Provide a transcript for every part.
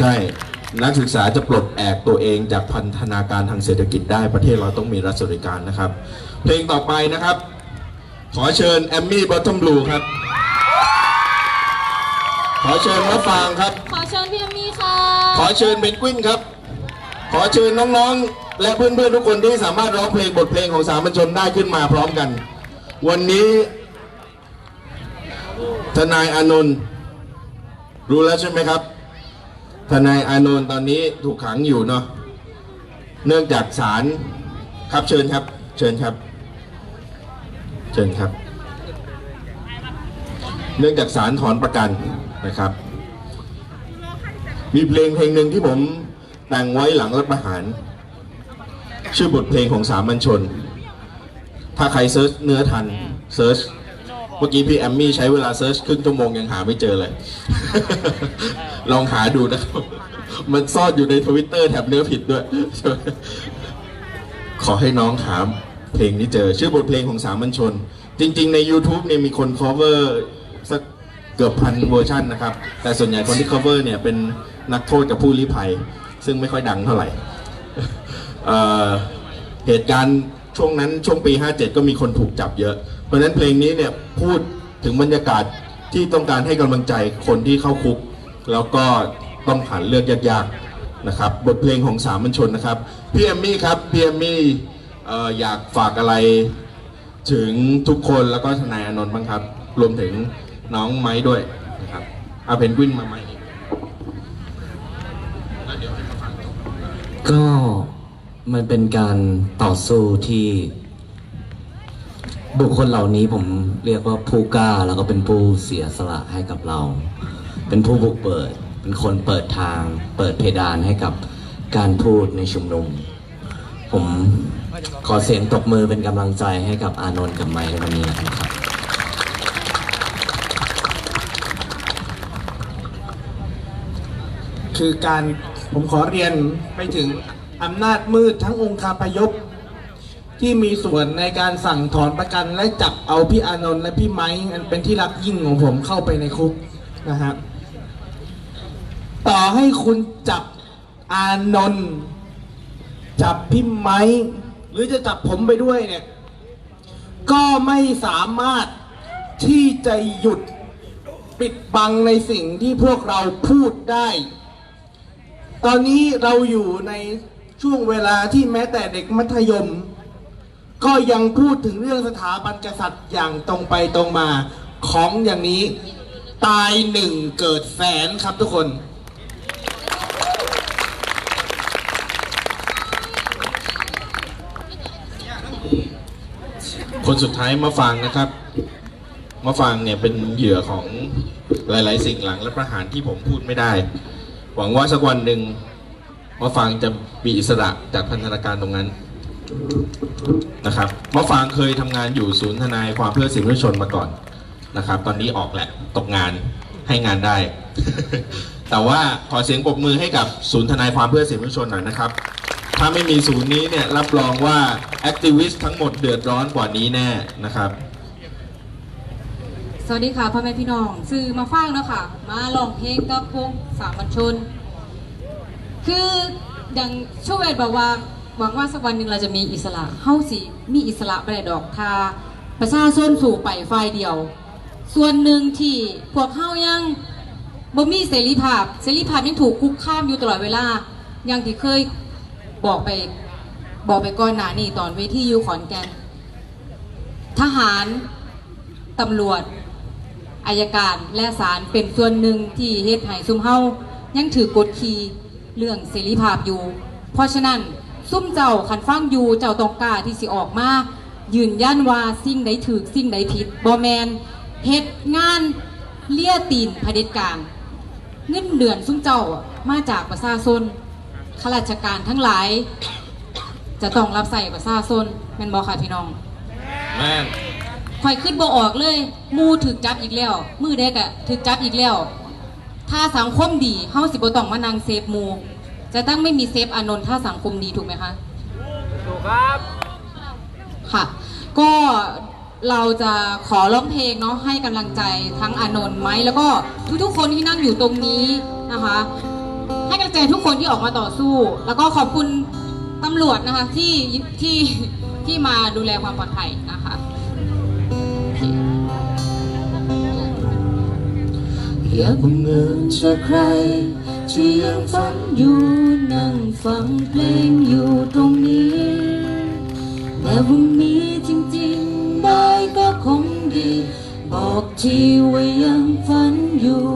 ใช่ นักศึกษาจะปลดแอกตัวเองจากพันธนาการทางเศรษฐกิจได้ประเทศเราต้องมีรัฐสวัสดิการนะครับ เพลงต่อไปนะครับ ขอเชิญแอมมี่บอททอมบลูครับ ขอเชิญมะฟางครับ ขอเชิญพี่เอมมี่ค่ะ ขอเชิญเพนกวินครับ ขอเชิญน้องๆ และเพื่อนๆทุกคนที่สามารถร้องเพลงบทเพลงของสามัญชนได้ขึ้นมาพร้อมกัน วันนี้ทนายอานนท์รู้แล้วใช่ไหมครับ ทนายอานนท์ตอนนี้ถูกขังอยู่เนาะเนื่องจากศาลครับเชิญครับ เชิญครับ เชิญครับ เนื่องจากศาลถอนประกันนะครับ มีเพลงเพลงหนึ่งที่ผมแต่งไว้หลังรัฐประหาร ชื่อบทเพลงของสามัญชน ถ้าใครเซิร์ชเนื้อทันเซิร์ช เมื่อกี้พี่แอมมี่ใช้เวลาเซิร์ชครึ่งชั่วโมงยังหาไม่เจอเลย ลองหาดูนะครับ มันซ่อนอยู่ในทวิตเตอร์แถบเนื้อผิดด้วย ขอให้น้องหาเพลงนี้เจอ ชื่อบทเพลงของสามัญชน จริง ๆ ใน YouTube เนี่ยมีคน cover สักเกือบพันเวอร์ชันนะครับ แต่ส่วนใหญ่คนที่ cover เนี่ยเป็นนักโทษกับผู้ลี้ภัย ซึ่งไม่ค่อยดังเท่าไหร่เอ่อเหตุการณ์ช่วงนั้นช่วงปี 57 ก็มีคนถูกจับเยอะ เพราะฉะนั้นเพลงนี้เนี่ยพูดถึงบรรยากาศที่ต้องการให้กำลังใจคนที่เข้าคุก แล้วก็ต้องผ่านเลือกยากๆนะครับบทเพลงของสามัญชนนะครับพี่เอมมี่ครับพี่เอมมี่เอ่ออยากฝากอะไรถึงทุกคนแล้วก็ทนายอานนท์บ้างครับ รวมถึงน้องไม้ด้วยนะครับเอาเพนกวินมาไหมแล้วเดี๋ยวให้มาฟัง ก็มันเป็นการต่อสู้ที่ บุคคลเหล่านี้ผมเรียกว่าผู้กล้าแล้วก็เป็นผู้เสียสละให้กับเรา เป็นผู้บุกเปิด เป็นคนเปิดทาง เปิดเพดานให้กับการพูดในชุมนุม ผมขอเสียงตบมือเป็นกำลังใจให้กับอานนท์กับไมค์ในวันนี้นะครับ คือการผมขอเรียนไปถึงอำนาจมืดทั้งองค์คาพยพ ที่มีส่วนในการสั่งถอนประกัน และจับเอาพี่อานนท์และพี่ไม้อันเป็นที่รักยิ่งของผมเข้าไปในคุกนะครับต่อให้คุณจับอานนท์จับพี่ไม้หรือจะจับผมไปด้วยเนี่ย ก็ไม่สามารถที่จะหยุดปิดบังในสิ่งที่พวกเราพูดได้ ตอนนี้เราอยู่ในช่วงเวลาที่แม้แต่เด็กมัธยม ก็ยังพูดถึงเรื่องสถาบันกษัตริย์อย่างตรงไปตรงมา ของอย่างนี้ตายหนึ่งเกิดแสนครับทุกคน คนสุดท้ายมาฟังนะครับ มาฟังเนี่ยเป็นเหยื่อของหลาย ๆ สิ่งหลังและประหารที่ผมพูดไม่ได้ หวังว่าสักวันหนึ่งมาฟังจะมีอิสระจากพันธนาการตรงนั้น นะครับมาฟังเคยทำงานอยู่ศูนย์ทนายความเพื่อสิทธิมนุษยชนมาก่อนนะครับ ตอนนี้ออกแหละตกงานให้งานได้ แต่ว่าขอเสียงปรบมือให้กับศูนย์ทนายความเพื่อสิทธิมนุษยชนหน่อยนะครับ ถ้าไม่มีศูนย์นี้เนี่ยรับรองว่าแอคทิวิสต์ทั้งหมดเดือดร้อนกว่านี้แน่นะครับสวัสดีค่ะพ่อแม่พี่น้องสื่อมาฟังเนาะค่ะ มาลองเพลงกับวงสามัญชน คืออย่างช่วยบอกว่า หวังว่าสักวันหนึ่งเราจะมีอิสระเฮาสิมีอิสระไปได้ดอกทาประชาชนสู่ไปฝ่ายเดียว ส่วนหนึ่งที่พวกเฮายังบ่มีเสรีภาพ เสรีภาพยังถูกคุกคามอยู่ตลอดเวลาอย่างที่เคยบอกไปบอกไปก่อนหน้านี้ตอนเวทีอยู่ขอนแก่นทหารตำรวจอายการและศาลเป็นส่วนหนึ่งที่เฮ็ดให้ซุมเฮายังถือกฎขี่เรื่องเสรีภาพอยู่ เพราะฉะนั้น ซุ่มเจ้าขันฟังอยู่เจ้าต้องกล้าที่สิออกมายืนยันว่าสิ่งใดถูกสิ่งใดผิดบ่แมนเฮ็ดงานเลี่ยตีนเผด็จการเงินเดือนซุ่มเจ้าอะมาจากประชาชนข้าราชการทั้งหลาย จะต้องรับใส่ประชาชนแม่นบ่ค่ะพี่น้องแม่นข่อยขึ้นบ่ออกเลยหมูถึกจับอีกแล้ว มือเด็กอะถึกจับอีกแล้ว ถ้าสังคมดีเฮาสิบ่ต้องมานั่งเซฟหมู จะต้องไม่มีเซฟอานนท์ถ้าสังคมดีถูกไหมคะถูกครับ ค่ะ ก็เราจะขอร้องเพลงเนาะให้กำลังใจทั้งอานนท์ไหมแล้วก็ทุกๆคนที่นั่งอยู่ตรงนี้นะคะ ให้กำลังใจทุกคนที่ออกมาต่อสู้ แล้วก็ขอบคุณตำรวจนะคะที่ที่ที่มาดูแลความปลอดภัยนะคะอยากบังเอิญเจอใคร ที่ยังฝันอยู่นั่งฟังเพลงอยู่ตรงนี้แต่วันนี้จริงๆได้ก็คงดี บอกทีว่ายังฝันอยู่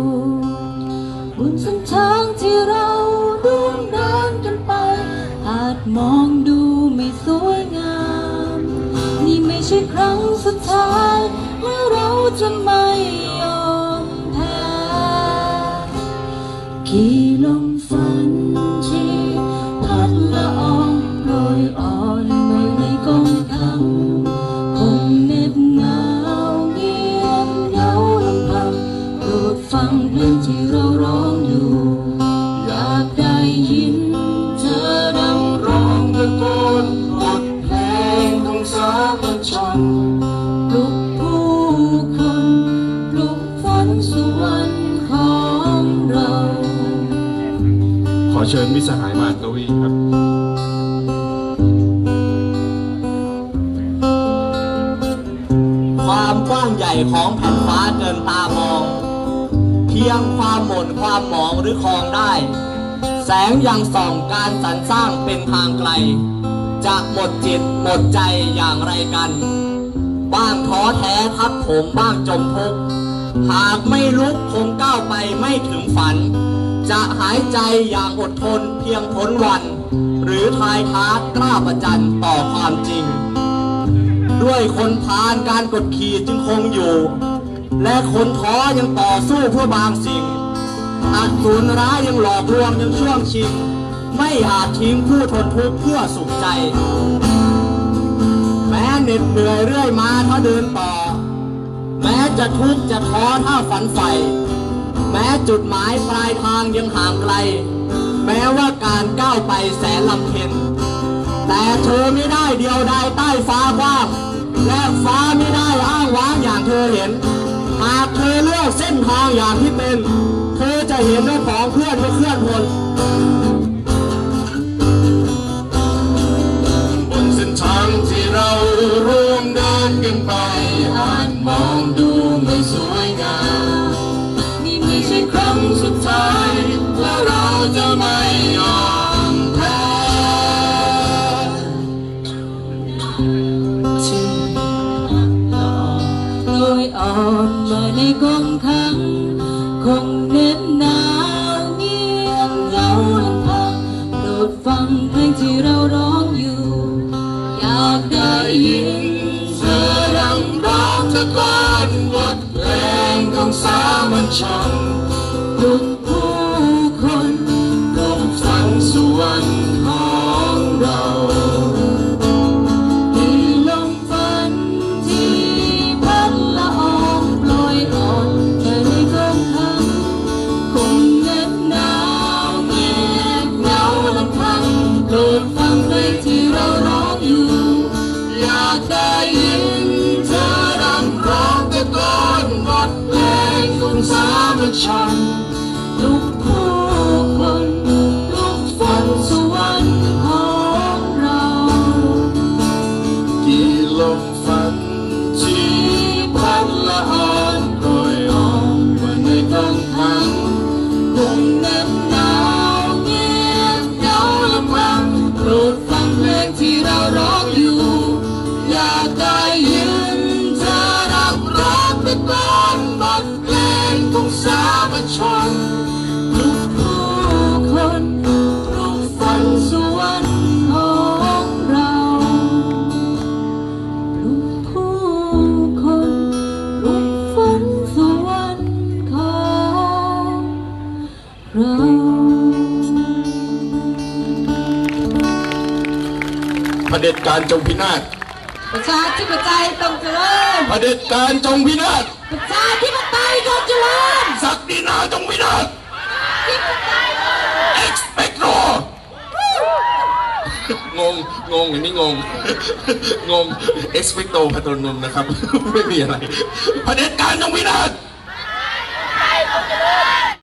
บนเส้นทางที่เราดวงเดินกันไป อาจมองดูไม่สวยงาม นี่ไม่ใช่ครั้งสุดท้ายเมื่อเราจะไม่ย เพลงที่เราร้องอยู่ อยากได้ยิน เธอดังร้องตะโกนบทเพลงของสามัญชนปลุกผู้คนปลุกฝันสวรรค์ของเรา ขอเชิญมิตรสหายมาอัดกวีครับความกว้างใหญ่ของแผ่นฟ้าเกินตามอง เพียงความหม่นความหมองหรือคลองได้ แสงยังส่องการสรรสร้างเป็นทางไกล จะหมดจิตหมดใจอย่างไรกัน บ้างท้อแท้ทับผมบ้างจมทุกข์หากไม่ลุกคงก้าวไปไม่ถึงฝัน จะหายใจอย่างอดทนเพียงพ้นวัน หรือทายท้ากล้าประจันต่อความจริง ด้วยคนพานการกดขี่จึงคงอยู่ และคนท้อยังต่อสู้เพื่อบางสิ่งอาจสูนร้ายยังหลอกลวงยังช่วงชิง ไม่อาจทิ้งผู้ทนทุกข์เพื่อสุขใจ แม้เหน็ดเหนื่อยเรื่อยมาถ้าเดินต่อ แม้จะทุกข์จะท้อถ้าฝันใฝ่แม้จุดหมายปลายทางยังห่างไกล แม้ว่าการก้าวไปแสนลำเค็ญแต่เธอไม่ได้เดียวดายใต้ฟ้ากว้างและฟ้าไม่ได้อ้างว้างอย่างเธอเห็น หากเธอเลือกเส้นทางอย่างที่เป็น เธอจะเห็นว่าของเพื่อน กานวัดแรงของสามัญชน ด็จการจงพินาศประชาธิปไตยต้องเจริญเผด็จการจงพินาศประชาธิปไตยต้องเจริญศักดินาจงพินาศธิปไตย expecto งง งงอันนี้งง งง expecto patronum นะครับ ไม่มีอะไรเผด็จการจงพินาศ